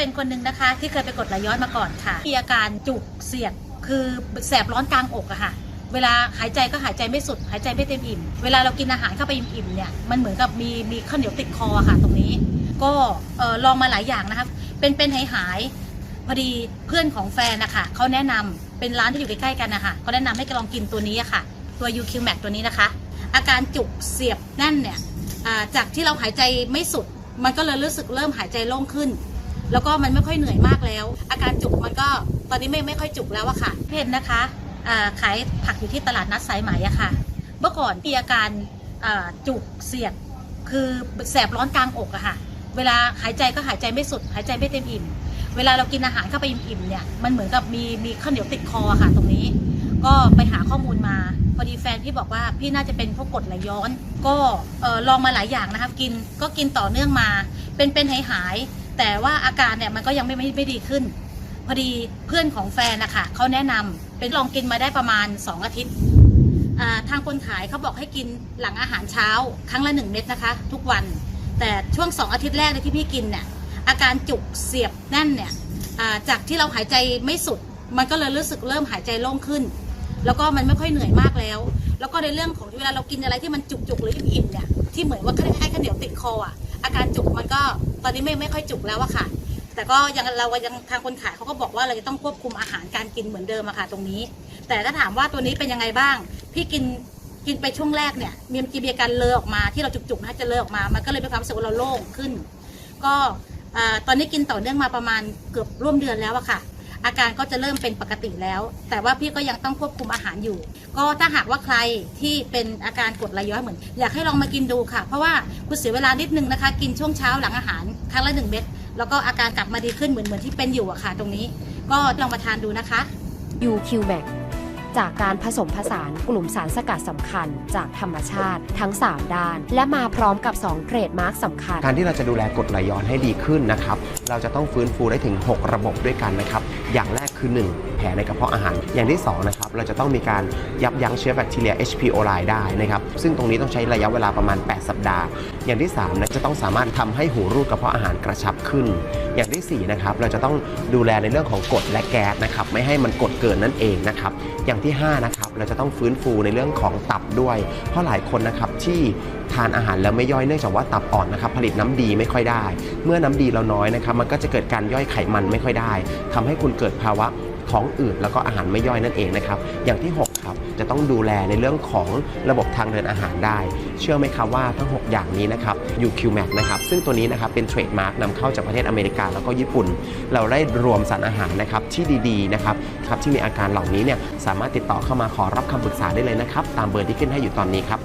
เป็นคนหนึ่งนะคะ ที่เคยไปกดไหลย้อนมาก่อนค่ะมีอาการจุกเสียดคือแสบร้อนกลางอกอะค่ะ เวลาหายใจก็หายใจไม่สุด หายใจไม่เต็มอิ่ม เวลาเรากินอาหารเข้าไปอิ่มๆเนี่ยมันเหมือนกับมีมีข้าวเหนียวติดคอค่ะ ตรงนี้ ก็ลองมาหลายอย่างนะครับเป็นเป็นหายหายๆพอดีเพื่อนของแฟนนะคะเขาแนะนำเป็นร้านที่อยู่ใกล้ๆกันนะคะเขาแนะนำให้ลองกินตัวนี้ค่ะตัว UQ Max ตัวนี้นะคะ อาการจุกเสียบแน่นเนี่ยจากที่เราหายใจไม่สุด มันก็เลยรู้สึกเริ่มหายใจโล่งขึ้น แล้วก็มันไม่ค่อยเหนื่อยมากแล้ว อาการจุกมันก็ตอนนี้ไม่ไม่ค่อยจุกแล้วอะค่ะเพนนะคะขายผักอยู่ที่ตลาดนัดสายไหมอะค่ะ เมื่อก่อนมีอาการจุกเสียดคือแสบร้อนกลางอกอะค่ะ เวลาหายใจก็หายใจไม่สุด หายใจไม่เต็มอิ่ม เวลาเรากินอาหารเข้าไปอิ่มๆเนี่ยมันเหมือนกับมีมีข้าวเหนียวติดคอค่ะตรงนี้ ก็ไปหาข้อมูลมาพอดีแฟนพี่บอกว่าพี่น่าจะเป็นพวกกดไหลย้อน ก็ลองมาหลายอย่างนะครับกินก็กินต่อเนื่องมา เป็นเป็นหายหาย แต่ว่าอาการเนี่ยมันก็ยังไม่ไม่ไม่ดีขึ้น พอดีเพื่อนของแฟนนะคะเขาแนะนำเป็นลองกินมาได้ประมาณ 2 อาทิตย์ทางคนขายเขาบอกให้กินหลังอาหารเช้า ครั้งละ 1 เม็ดนะคะ ทุกวัน แต่ช่วง 2 อาทิตย์แรกที่พี่กินเนี่ยอาการจุกเสียบแน่นเนี่ยจากที่เราหายใจไม่สุด มันก็เลยรู้สึกเริ่มหายใจโล่งขึ้น แล้วก็มันไม่ค่อยเหนื่อยมากแล้ว แล้วก็ในเรื่องของเวลาเรากินอะไรที่มันจุกๆหรืออิ่มๆเนี่ยที่เหมือนว่าคล้ายๆข้าวเหนียวติดคออะ อาการจุกมันก็ตอนนี้ไม่ไม่ค่อยจุกแล้วอะค่ะ แต่ก็ยังเรายังทางคนขายเขาก็บอกว่าเราจะต้องควบคุมอาหารการกินเหมือนเดิมอะค่ะ ตรงนี้ แต่ถ้าถามว่าตัวนี้เป็นยังไงบ้าง พี่กินกินไปช่วงแรกเนี่ยมีมีอาการเลอะออกมาที่เราจุกๆนะจะเลอะออกมามันก็เลยเป็นความรู้สึกว่าเราโล่งขึ้น ก็ตอนนี้กินต่อเนื่องมาประมาณเกือบร่วมเดือนแล้วอะค่ะ อาการก็จะเริ่มเป็นปกติแล้ว แต่ว่าพี่ก็ยังต้องควบคุมอาหารอยู่ ก็ถ้าหากว่าใครที่เป็นอาการกดไหลย้อยเหมือน อยากให้ลองมากินดูค่ะ เพราะว่าคุณเสียเวลานิดนึงนะคะ กินช่วงเช้าหลังอาหารครั้งละหนึ่งเม็ดแล้วก็อาการกลับมาดีขึ้นเหมือนเหมือนที่เป็นอยู่อะค่ะ ตรงนี้ ก็ลองมาทานดูนะคะ UQ Max จากการผสมผสานกลุ่มสารสกัดสำคัญ จากธรรมชาติทั้ง 3 ด้าน และมาพร้อมกับ 2เกรดมาร์กสำคัญ การที่เราจะดูแลกรดไหลย้อนให้ดีขึ้นนะครับ เราจะต้องฟื้นฟูได้ถึง 6 ระบบด้วยกันนะครับ อย่างแรก คือ 1 แผลในกระเพาะอาหาร อย่างที่2นะครับเราจะต้องมีการยับยั้งเชื้อแบคทีเรีย H. pylori ได้นะครับซึ่งตรงนี้ต้องใช้ระยะเวลาประมาณ 8 สัปดาห์ อย่างที่3นะจะต้องสามารถทำให้หูรูดกระเพาะอาหารกระชับขึ้น อย่างที่4นะครับเราจะต้องดูแลในเรื่องของกรดและแก๊สนะครับไม่ให้มันกดเกินนั่นเองนะครับอย่างที่5นะครับ เราจะต้องฟื้นฟูในเรื่องของตับด้วย เพราะหลายคนนะครับที่ทานอาหารแล้วไม่ย่อยเนื่องจากว่าตับอ่อนนะครับผลิตน้ำดีไม่ค่อยได้ เมื่อน้ำดีเราน้อยนะครับมันก็จะเกิดการย่อยไขมันไม่ค่อยได้ทำให้คุณเกิดภาวะ ท้องอืดแล้วก็อาหารไม่ย่อยนั่นเองนะครับ อย่างที่ 6 ครับ จะต้องดูแลในเรื่องของระบบทางเดินอาหารได้ เชื่อไหมครับว่าทั้ง 6 อย่างนี้นะครับ UQ-Max นะครับ ซึ่งตัวนี้นะครับเป็นเทรดมาร์กนำเข้าจากประเทศอเมริกาแล้วก็ญี่ปุ่น เราได้รวมสารอาหารนะครับที่ดีๆนะครับครับที่มีอาการเหล่านี้เนี่ยสามารถติดต่อเข้ามาขอรับคำปรึกษาได้เลยนะครับตามเบอร์ที่ขึ้นให้อยู่ตอนนี้ครับ